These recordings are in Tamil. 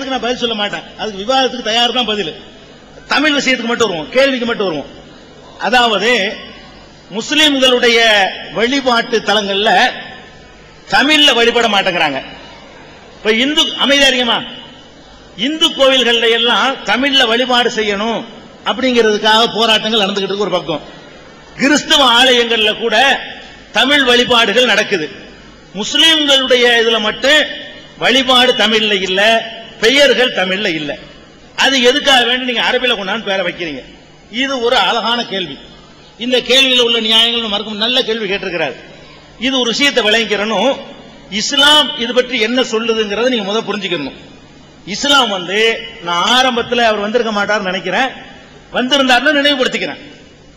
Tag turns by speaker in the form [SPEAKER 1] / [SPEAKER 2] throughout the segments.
[SPEAKER 1] அதுக்கு நான் பதில் சொல்ல மாட்டேன். அதுக்கு விவாதத்துக்கு தயார் தான் பதில். தமிழ் விஷயத்துக்கு மட்டும் வருவோம். கேள்விக்கு மட்டும் வருவோம். அதாவது முஸ்லிம்களுடைய வழிபாட்டு தலங்கள்ல தமிழ்ல வழிபட மாட்டேங்கிறாங்க. இப்ப இந்து அமைதியாரிங்கம்மா இந்து கோவில்கள்ல எல்லாம் தமிழ்ல வழிபாடு செய்யணும் அப்படிங்கிறதுக்காக போராட்டங்கள் நடந்துகிட்டு இருக்கு ஒரு பக்கம். கிறிஸ்தவ ஆலயங்கள்ல கூட தமிழ் வழிபாடுகள் நடக்குது. முஸ்லிம்களுடைய இதுல மட்டும் வழிபாடு தமிழ்ல இல்லை. பெயர்கள் தமிழ்ல இல்ல. அது எதுக்காக வேண்டி நீங்க அரபில கொண்டாந்து பேரை வைக்கிறீங்க? இது ஒரு அழகான கேள்வி. இந்த கேள்வியில் உள்ள நியாயங்கள் மறுக்கும் நல்ல கேள்வி கேட்டிருக்கிறார். இது ஒரு விஷயத்தை விளங்கிக்கிறனும். இஸ்லாம் இது பற்றி என்ன சொல்லுதுங்கிறத நீங்க முதல் புரிஞ்சுக்கணும். இஸ்லாம் வந்து நான் ஆரம்பத்தில் அவர் வந்திருக்க மாட்டார்னு நினைக்கிறேன். வந்திருந்தாருன்னு நினைவுபடுத்திக்கிறேன்.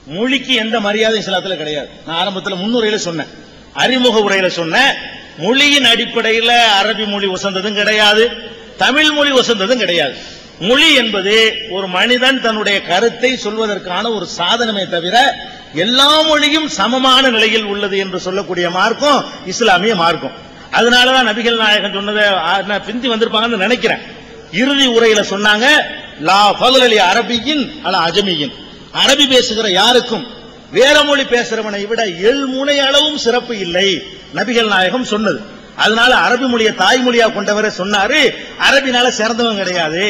[SPEAKER 1] மொழிக்கு எந்த மரியாதை இஸ்லாத்தில் கிடையாது. நான் ஆரம்பத்தில் முன்னுரையில சொன்னேன். அறிமுக உரையில சொன்னேன். மொழியின் அடிப்படையில் அரபி மொழி உசந்ததும் கிடையாது. தமிழ் மொழி உசந்ததும் கிடையாது. மொழி என்பது ஒரு மனிதன் தன்னுடைய கருத்தை சொல்வதற்கான ஒரு சாதனமே தவிர எல்லா மொழியும் சமமான நிலையில் உள்ளது என்று சொல்லக்கூடிய மார்க்கம் இஸ்லாமிய மார்க்கம். அதனாலதான் நபிகள் நாயகன் சொன்னதை நான் பிந்தி வந்திருப்பாங்கன்னு நினைக்கிறேன். இறுதி உரையில சொன்னாங்க லா பகலலி அரபியின் அல்ல அஜமியின். அரபி பேசுகிற யாருக்கும் வேற மொழி பேசுறவனை விட எள் முனை அளவும் சிறப்பு இல்லை நபிகள் நாயகம் சொன்னது. அதனால அரபி மொழியை தாய்மொழியா கொண்டவரை சொன்னாரு. அரபினால சிறந்தவன் கிடையாது.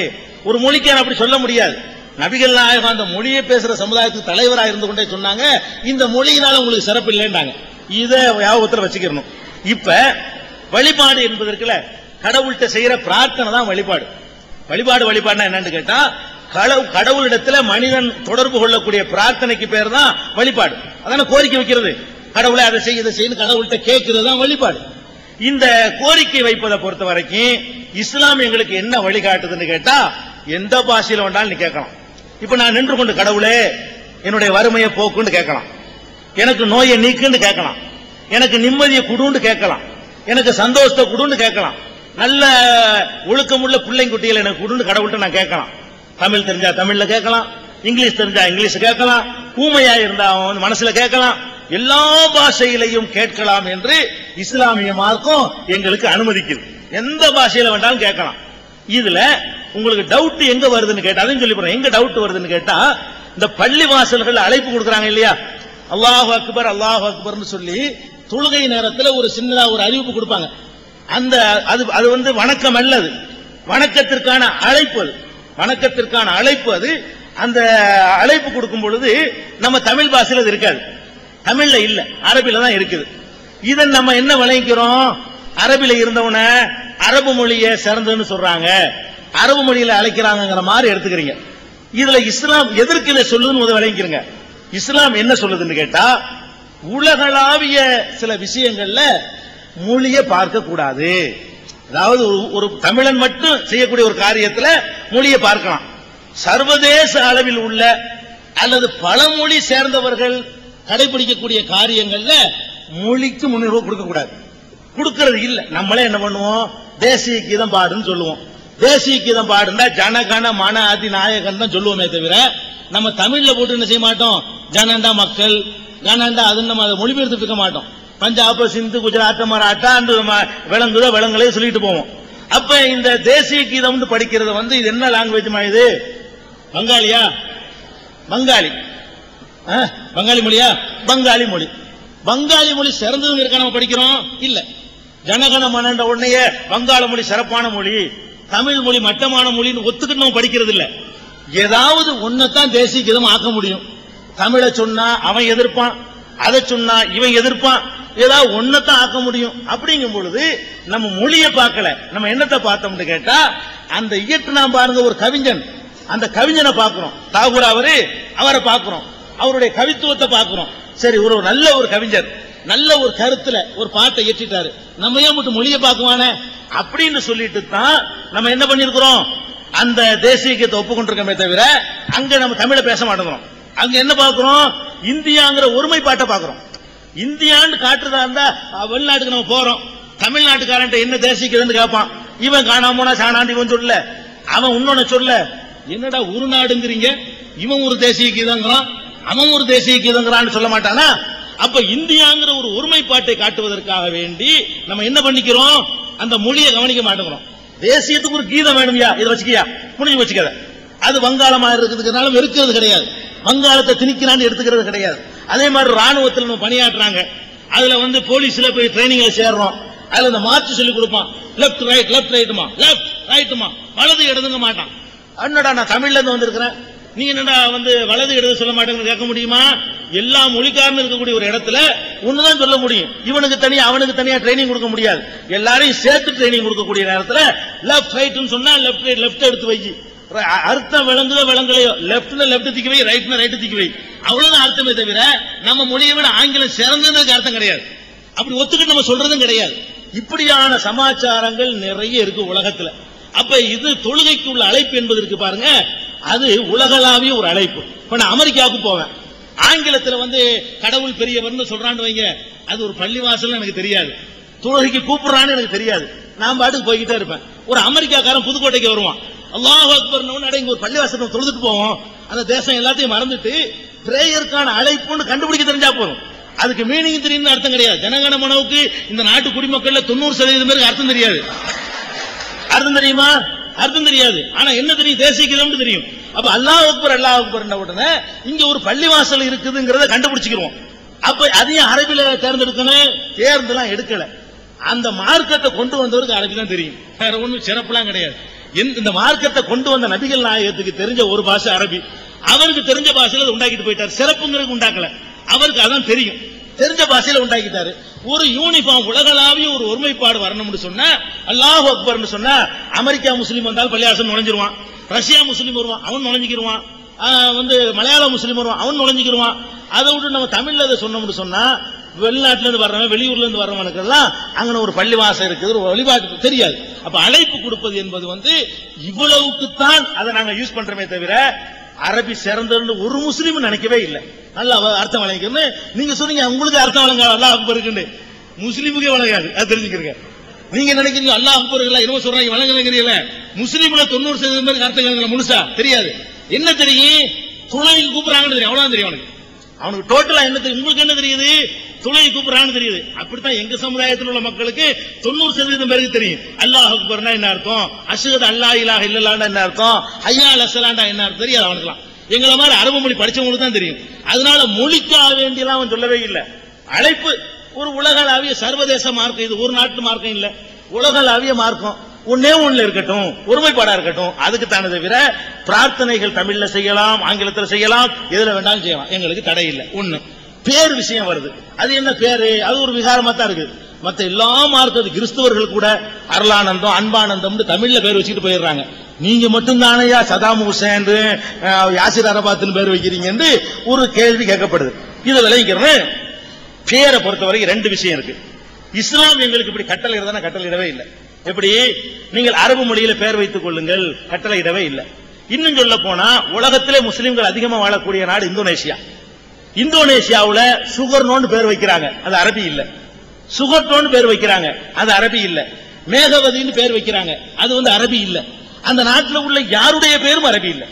[SPEAKER 1] ஒரு மொழிக்கான அப்படி சொல்ல முடியாது. நபிகள் நாயகம் அந்த மொழியை பேசுற சமுதாயத்துக்கு தலைவராக இருந்து கொண்டே சொன்னாங்க. இந்த மொழியினால உங்களுக்கு சிறப்பு இல்லைன்றாங்க. இதை யாபகத்தில் வச்சுக்கணும். இப்ப வழிபாடு என்பதற்குல கடவுள்கிட்ட செய்யற பிரார்த்தனை தான் வழிபாடு. வழிபாடு வழிபாடுனா என்னன்னு கேட்டா கடவுளிடத்துல மனிதன் தொடர்பு கொள்ளக்கூடிய பிரார்த்தனைக்கு பேர் தான் வழிபாடு. அதான கோரிக்கை வைக்கிறது. கடவுளை அதை செய்ய இதை செய்யு கடவுள்கிட்ட கேட்கறது தான் வழிபாடு. இந்த கோரிக்கை வைப்பதை பொறுத்த வரைக்கும் இஸ்லாம் எங்களுக்கு என்ன வழிகாட்டுதுன்னு கேட்டா எந்த பாஷையில வேண்டாலும் நீ கேட்கலாம். இப்ப நான் நின்று கொண்டு கடவுளே என்னுடைய வறுமையை போக்குன்னு கேட்கலாம். எனக்கு நோயை நீக்குன்னு கேட்கலாம். எனக்கு நிம்மதியை குடுன்னு கேட்கலாம். எனக்கு சந்தோஷத்தை குடுன்னு கேட்கலாம். நல்ல ஒழுக்கமுள்ள பிள்ளைங்க குட்டிகளை எனக்கு குடுன்னு கடவுள்கிட்ட நான் கேட்கலாம். தமிழ் தெரிஞ்சா தமிழ்ல கேட்கலாம். இங்கிலீஷ் தெரிஞ்சா இங்கிலீஷ் கேட்கலாம். ஊமையா இருந்தா அவன் மனசுல கேட்கலாம். எல்லா பாஷையிலையும் கேட்கலாம் என்று இஸ்லாமிய மார்க்கம் எங்களுக்கு அனுமதிக்குது. எந்த பாஷையில வேண்டாலும் கேட்கலாம். இதுல உங்களுக்கு டவுட் எங்க வருதுன்னு கேட்டா அதையும் சொல்லி போறேன். எங்க டவுட் வருதுன்னு கேட்டா இந்த பள்ளி வாசல்கள் அழைப்பு கொடுக்குறாங்க இல்லையா? அல்லாஹ் அக்பர் அல்லாஹ் அக்பர்னு சொல்லி தொழுகை நேரத்தில் ஒரு சின்னதா ஒரு அறிவிப்பு கொடுப்பாங்க. அந்த அது அது வந்து வணக்கம் அல்லது. வணக்கத்திற்கான அழைப்பு அது. வணக்கத்திற்கான அழைப்பு அது. அந்த அழைப்பு கொடுக்கும் பொழுது நம்ம தமிழ் பாஷையில் அது இருக்காது. தமிழ்ல இல்ல அரபில தான் இருக்குது. இதை நம்ம என்ன விளைவிக்கிறோம் அரபில இருந்தவன அரபு மொழியை சிறந்ததுன்னு சொல்றாங்க. அரபு மொழியில அழைக்கிறாங்கங்கிற மாதிரி எடுத்துக்கிறீங்க. இதுல இஸ்லாம் எதற்கு இதை சொல்லுதுன்னு முதல்ல விளங்கிக்கிறங்க. இஸ்லாம் என்ன சொல்லுதுன்னு கேட்டா உலகளாவிய சில விஷயங்கள்ல மொழியை பார்க்க கூடாது. அதாவது ஒரு- ஒரு தமிழன் மட்டும் செய்யக்கூடிய ஒரு காரியத்துல மொழியை பார்க்கலாம். சர்வதேச அளவில் உள்ள அல்லது பல மொழி சேர்ந்தவர்கள் கடைபிடிக்கக்கூடிய காரியங்கள்ல மொழிக்கு முன்னுரிமை கொடுக்க கூடாது. கொடுக்கறது இல்ல. நம்மளே என்ன பண்ணுவோம்? தேசிய கீதம் பாடுன்னு சொல்லுவோம். தேசிய கீதம் பாடுனா ஜனகன மன அதி நாயகன் தான் சொல்லுவோமே தவிர நம்ம தமிழ்ல போட்டு என்ன செய்ய மாட்டோம்? ஜனண்டா மக்கள் கனண்டா அது நம்ம அதை மொழிபெயர்த்துட்டு இருக்க மாட்டோம். பஞ்சாப் சிந்து குஜராத் மராட்டா அந்த ம- விலங்குதோ சொல்லிட்டு போவோம். அப்ப இந்த தேசிய கீதம் வந்து படிக்கிறது வந்து இது என்ன லாங்குவேஜ் இது? பங்காளியா? பங்காளி. பங்காளி மொழியா? பங்காளி மொழி. பங்காளி மொழி சிறந்ததுங்க இருக்க நம்ம படிக்கிறோம்? இல்ல. ஜனகன மனன்ற உடனேயே வங்காள மொழி சிறப்பான மொழி தமிழ் மொழி மட்டமான மொழின்னு ஒத்துக்கிட்டு நம்ம படிக்கிறது இல்ல ஏதாவது ஒன்னதான் தேசிய கீதம் ஆக்க முடியும். தமிழை சொன்னா அவன் எதிர்ப்பான் அதை சொன்னா இவன் எதிர்ப்பான். ஏதாவது ஒன்னத்தான் ஆக்க முடியும். அப்படிங்கும் பொழுது நம்ம மொழியை பார்க்கல. நம்ம என்னத்தை பார்த்தோம்னு கேட்டா அந்த இயற்று நாம் பாருங்க ஒரு கவிஞன். அந்த கவிஞனை பார்க்கிறோம். தாகூர் அவரு அவரை பார்க்கிறோம். அவருடைய கவித்துவத்தை பார்க்கிறோம். சரி ஒரு நல்ல ஒரு கவிஞர். நல்ல ஒரு கருத்துல ஒரு பாட்டை இயற்றிட்டாரு. நம்ம ஏன் மட்டும் மொழியை பார்க்குவானே? அப்படின்னு சொல்லிட்டு தான் நம்ம என்ன பண்ணிருக்கிறோம் அந்த தேசிய கீதத்தை ஒப்புக்கொண்டிருக்கோமே தவிர அங்க நம்ம தமிழை பேச மாட்டேங்கிறோம். அங்க என்ன பாக்குறோம் இந்தியாங்கிற ஒருமை பாட்டை பாக்குறோம் இந்தியான்னு காட்டுறதா இருந்தா வெளிநாட்டுக்கு நம்ம போறோம். தமிழ்நாட்டுக்காரன்ட்ட என்ன தேசிய கீதன்னு கேட்பான். இவன் காணாம போனா சாணாண்டி இவன் சொல்லல. அவன் இன்னொன்னு சொல்ல என்னடா ஒரு நாடுங்கிறீங்க? இவன் ஒரு தேசிய கீதங்கிறான் அவன் ஒரு தேசிய கீதங்கிறான்னு சொல்ல மாட்டானா? அப்ப இந்தியாங்கிற ஒரு ஒருமைப்பாட்டை காட்டுவதற்காக வேண்டி நம்ம என்ன பண்ணிக்கிறோம்? அந்த மொழியை கவனிக்க மாட்டேங்கிறோம். தேசியத்துக்கு ஒரு கீதம் வேணும்யா? இதை வச்சுக்கியா? முடிஞ்சு வச்சுக்காத அது வங்காளமா இருக்கிறதுனால வெறுக்கிறது கிடையாது. வங்காளத்தை திணிக்கிறான்னு எடுத்துக்கிறது கிடையாது. அதே மாதிரி ராணுவத்தில் நம்ம பணியாற்றுறாங்க. அதுல வந்து போலீஸ்ல போய் ட்ரைனிங்ல சேர்றோம். அதுல இந்த மார்ச் சொல்லி கொடுப்பான். லெஃப்ட் ரைட் லெஃப்ட் ரைட்டுமா லெஃப்ட் ரைட்டுமா வலது எடுதுங்க மாட்டான். என்னடா நான் தமிழ்ல இருந்து வந்திருக்கிறேன். நீ என்னடா வந்து வலது இடது சொல்ல மாட்டேங்கன்னு கேட்க முடியுமா? எல்லா மொழிக்காரனும் இருக்கக்கூடிய ஒரு இடத்துல ஒண்ணுதான் சொல்ல முடியும். இவனுக்கு தனியா அவனுக்கு தனியா ட்ரைனிங் கொடுக்க முடியாது. எல்லாரையும் சேர்த்து ட்ரைனிங் கொடுக்கக்கூடிய நேரத்துல லெஃப்ட் ரைட்னு சொன்னா லெஃப்ட் ரைட் லெப்ட் எடுத்து வை அர்த்தம் விளங்குதோ விளங்கலையோ லெப்ட்ல லெப்ட் திக்கி வை ரைட்ல ரைட் திக்கி வை. அவ்வளவுதான் அர்த்தமே தவிர நம்ம மொழியை விட ஆங்கிலம் சிறந்ததுக்கு அர்த்தம் கிடையாது. அப்படி ஒத்துக்கிட்டு நம்ம சொல்றதும் கிடையாது. இப்படியான சமாச்சாரங்கள் நிறைய இருக்கு உலகத்துல. அப்ப இது தொழுகைக்கு உள்ள அழைப்பு என்பது பாருங்க. அது உலகளாவிய ஒரு அழைப்பு. இப்ப நான் அமெரிக்காவுக்கு போவேன். ஆங்கிலத்துல வந்து கடவுள் பெரியவர்னு சொல்றான்னு வைங்க அது ஒரு பள்ளிவாசல் எனக்கு தெரியாது. தொழுகைக்கு கூப்பிடுறான்னு எனக்கு தெரியாது. நான் பாட்டுக்கு போய்கிட்டே இருப்பேன். ஒரு அமெரிக்காக்காரன் புதுக்கோட்டைக்கு வருவான். அல்லாஹ் அக்பர்னு அடங்கி ஒரு பள்ளிவாசல் தொழுதுட்டு போவோம். அந்த தேசம் எல்லாத்தையும் மறந்துட்டு பிரேயருக்கான அழைப்புன்னு கண்டுபிடிக்க தெரிஞ்சா போதும். அதுக்கு மீனிங் தெரியும் அர்த்தம் கிடையாது. ஜனகண மனவுக்கு இந்த நாட்டு குடிமக்கள்ல தொண்ணூறு சதவீதம் பேருக்கு அர்த்தம் தெரியாது. அர்த்தம் தெரியுமா? அர்த்தம் தெரியாது. ஆனா என்ன தெரியும்? தேசிய தேசிக்கிறோம்னு தெரியும். அப்ப அல்லாஹ் அக்பர் அல்லாஹ் அக்பர் உடனே இங்க ஒரு பள்ளிவாசல் இருக்குதுங்கிறத கண்டுபிடிச்சிக்கிறோம் அப்ப அதையும் அரபில தேர்ந்தெடுக்கணும் தேர்ந்தெல்லாம் எடுக்கல. அந்த மார்க்கத்தை கொண்டு வந்தவருக்கு அரபி தான் தெரியும். வேற ஒண்ணும் சிறப்புலாம் கிடையாது. இந்த மார்க்கத்தை கொண்டு வந்த நபிகள் நாயகத்துக்கு தெரிஞ்ச ஒரு பாஷை அரபி. அவருக்கு தெரிஞ்ச பாஷையில உண்டாக்கிட்டு போயிட்டார். சிறப்புங்கிறது உண்டாக்கல. அவருக்கு அதான் தெரியும். தெரிஞ்ச பாஷையில உண்டாக்கிட்டாரு. ஒரு யூனிஃபார்ம் உலகளாவிய ஒரு ஒருமைப்பாடு வரணும்னு சொன்னா அல்லாஹ் அக்பர்னு சொன்னா அமெரிக்கா முஸ்லீம் வந்தால் பள்ளியாசம் நுழைஞ்சிருவான். ரஷ்யா முஸ்லீம் வருவான் அவன் நுழைஞ்சிக்கிருவான். வந்து மலையாள முஸ்லீம் வருவான் அவன் நுழைஞ்சிக்கிருவான். அதை விட்டு நம்ம தமிழ்ல அதை சொன்னோம்னு சொன்னா வெளிநாட்டுல இருந்து வர்றவன் வெளியூர்ல இருந்து வர்றவனுக்கெல்லாம் அங்கே ஒரு பள்ளிவாசம் இருக்குது ஒரு வழிபாட்டு தெரியாது. அப்ப அழைப்பு கொடுப்பது என்பது வந்து இவ்வளவுக்கு தான் அதை நாங்க யூஸ் பண்றோமே தவிர அரபி சிறந்ததுன்னு ஒரு முஸ்லீம் நினைக்கவே இல்லை. நல்லா அர்த்தம் வழங்கிக்கணும் நீங்க சொன்னீங்க உங்களுக்கு அர்த்தம் வழங்க அல்லாஹ் அக்பர் இருக்குன்னு முஸ்லீமுக்கே வழங்காது அது தெரிஞ்சுக்கிறீங்க. நீங்க நினைக்கிறீங்க அல்லாஹ் அக்பர் இல்ல என்னமோ சொல்றாங்க வழங்குறீங்கல்ல முஸ்லீம்ல தொண்ணூறு சதவீதம் பேருக்கு அர்த்தம் வழங்கல முழுசா? தெரியாது. என்ன தெரியும்? துணைக்கு கூப்பிடுறாங்கன்னு தெரியும். அவ்வளவுதான் தெரியும் அவனுக்கு. அவனுக்கு டோட்டலா என்ன தெரியும்? உங்களுக்கு என்ன தெரியுது? துணை கூப்பிடுறான்னு தெரியுது. அப்படித்தான் எங்க சமுதாயத்தில் உள்ள மக்களுக்கு தொண்ணூறு சதவீதம் பேருக்கு தெரியும். அல்லாஹ் அக்பர்னா என்ன அர்த்தம்? அசுகத் அல்லாஹ் இலாஹ இல்லலாண்டா என்ன அர்த்தம்? ஐயா அல் என்ன அர்த்தம்? தெரியாது அவனுக்குலாம் எங்களை மாதிரி அரபு மொழி படிச்சவங்களுக்கு தான் தெரியும். அதனால மொழிக்காக வேண்டியெல்லாம் அவன் சொல்லவே இல்லை. அழைப்பு ஒரு உலகளாவிய சர்வதேச மார்க்கம் இது ஒரு நாட்டு மார்க்கம் இல்ல. உலகளாவிய மார்க்கம் ஒன்னே ஒண்ணுல இருக்கட்டும் ஒருமைப்பாடா இருக்கட்டும் அதுக்கு தானே தவிர பிரார்த்தனைகள் தமிழ்ல செய்யலாம் ஆங்கிலத்தில் செய்யலாம் எதுல வேண்டாலும் செய்யலாம். எங்களுக்கு தடை இல்லை. ஒண்ணு பேர் விஷயம் வருது. அது என்ன பேரு? அது ஒரு விகாரமா தான் இருக்குது மத்த எல்லா மார்க்கத்து கிறிஸ்தவர்கள் கூட அருளானந்தம் அன்பானந்தம்னு தமிழ்ல பேர் வச்சுட்டு போயிடுறாங்க. நீங்க மட்டும் தானையா சதாம் ஹுசேன் யாசிர் அரபாத்னு பேர் வைக்கிறீங்கன்னு ஒரு கேள்வி கேட்கப்படுது. இதை விளைவிக்கிறேன் பேரை பொறுத்தவரைக்கும் ரெண்டு விஷயம் இருக்கு. இஸ்லாம் எங்களுக்கு இப்படி கட்டளை இருந்தா கட்டளையிடவே இல்லை. எப்படி? நீங்கள் அரபு மொழியில பெயர் வைத்துக் கொள்ளுங்கள் கட்டளையிடவே இல்லை. இன்னும் சொல்ல போனா உலகத்திலே முஸ்லிம்கள் அதிகமா வாழக்கூடிய நாடு இந்தோனேஷியா. இந்தோனேஷியாவில் சுகர்னோன்னு பேர் வைக்கிறாங்க. அது அரபி இல்லை. சுகர்டோன்னு பேர் வைக்கிறாங்க. அது அரபி இல்ல. மேகவதின்னு பேர் வைக்கிறாங்க. அது வந்து அரபி இல்ல. அந்த நாட்டுல உள்ள யாருடைய பேரும் அரபி இல்ல.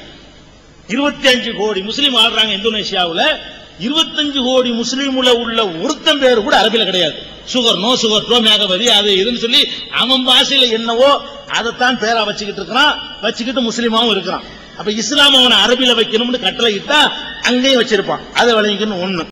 [SPEAKER 1] இருபத்தி அஞ்சு கோடி முஸ்லீம் ஆடுறாங்க இந்தோனேஷியாவில். இருபத்தஞ்சு கோடி முஸ்லீம்ல உள்ள ஒருத்தன் பேர் கூட அரபில கிடையாது. சுகர் நோ சுகர் டோ மேகவதி அது இதுன்னு சொல்லி அவன் பாஷையில என்னவோ அதைத்தான் பேரா வச்சுக்கிட்டு இருக்கிறான். வச்சுக்கிட்டு முஸ்லீமாவும் இருக்கிறான். அப்ப இஸ்லாம் அவனை அரபில வைக்கணும்னு கட்டளை இட்டா அங்கேயும் வச்சிருப்பான். அதை விளங்கிக்கணும் ஒண்ணு.